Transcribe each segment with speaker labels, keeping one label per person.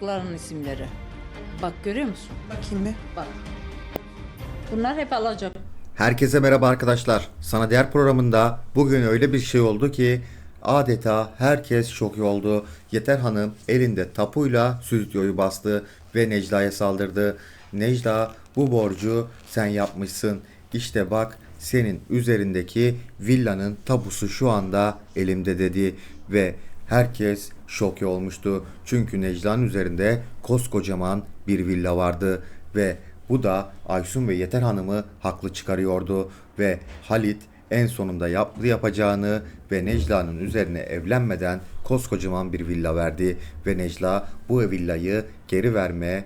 Speaker 1: Çocukların isimleri. Bak görüyor musun?
Speaker 2: Bakayım bir.
Speaker 1: Bak. Bunlar hep alacak.
Speaker 3: Herkese merhaba arkadaşlar. Sana Değer programında bugün öyle bir şey oldu ki adeta herkes şok oldu. Yeter Hanım elinde tapuyla stüdyoyu bastı ve Necla'ya saldırdı. Necla bu borcu sen yapmışsın. İşte bak senin üzerindeki villanın tapusu şu anda elimde dedi ve herkes şok olmuştu. Çünkü Necla'nın üzerinde koskocaman bir villa vardı ve bu da Aysun ve Yeter Hanım'ı haklı çıkarıyordu ve Halit en sonunda yaptı yapacağını ve Necla'nın üzerine evlenmeden koskocaman bir villa verdi ve Necla bu villayı geri verme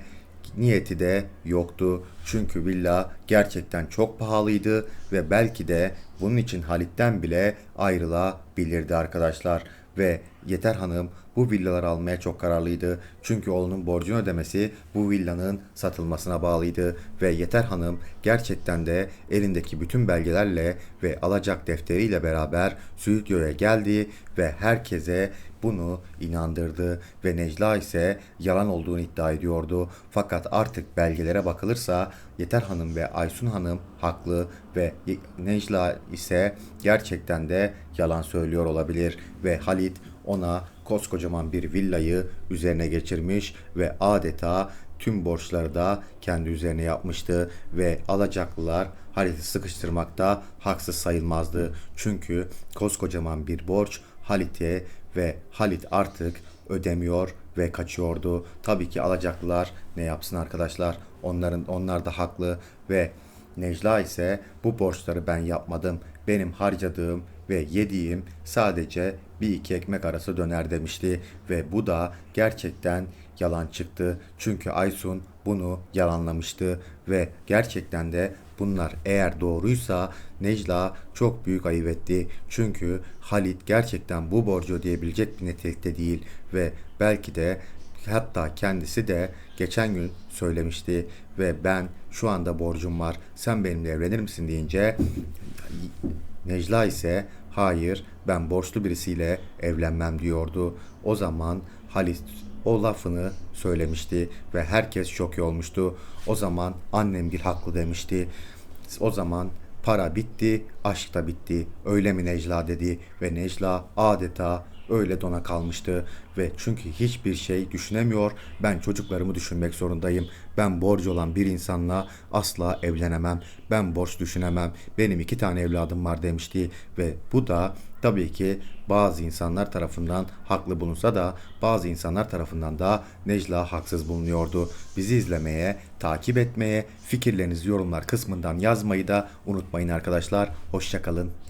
Speaker 3: niyeti de yoktu. Çünkü villa gerçekten çok pahalıydı ve belki de bunun için Halit'ten bile ayrılabilirdi arkadaşlar. Ve Yeter Hanım bu villaları almaya çok kararlıydı. Çünkü oğlunun borcunu ödemesi bu villanın satılmasına bağlıydı. Ve Yeter Hanım gerçekten de elindeki bütün belgelerle ve alacak defteriyle beraber stüdyoya geldi ve herkese bunu inandırdı ve Necla ise yalan olduğunu iddia ediyordu. Fakat artık belgelere bakılırsa Yeter Hanım ve Aysun Hanım haklı ve Necla ise gerçekten de yalan söylüyor olabilir ve Halit ona koskocaman bir villayı üzerine geçirmiş ve adeta tüm borçları da kendi üzerine yapmıştı ve alacaklılar Halit'i sıkıştırmakta haksız sayılmazdı. Çünkü koskocaman bir borç Halit'e ve Halit artık ödemiyor ve kaçıyordu. Tabii ki alacaklılar ne yapsın arkadaşlar? Onların onlar da haklı ve Necla ise bu borçları ben yapmadım. Benim harcadığım ve yediğim sadece bir iki ekmek arası döner demişti ve bu da gerçekten yalan çıktı. Çünkü Aysun bunu yalanlamıştı ve gerçekten de bunlar eğer doğruysa Necla çok büyük ayıp etti. Çünkü Halit gerçekten bu borcu ödeyebilecek bir nitelikte değil ve belki de Hatta kendisi de geçen gün söylemişti ve ben şu anda borcum var sen benimle evlenir misin deyince Necla ise hayır ben borçlu birisiyle evlenmem diyordu. O zaman Halit o lafını söylemişti ve herkes şok olmuştu. O zaman annem bir haklı demişti. O zaman para bitti, aşk da bitti. Öyle mi Necla dedi ve Necla adeta öyle dona kalmıştı ve çünkü hiçbir şey düşünemiyor. Ben çocuklarımı düşünmek zorundayım. Ben borcu olan bir insanla asla evlenemem. Ben borç düşünemem. Benim iki tane evladım var demişti ve bu da tabii ki bazı insanlar tarafından haklı bulunsa da bazı insanlar tarafından da Necla haksız bulunuyordu. Bizi izlemeye, takip etmeye, fikirlerinizi yorumlar kısmından yazmayı da unutmayın arkadaşlar. Hoşçakalın.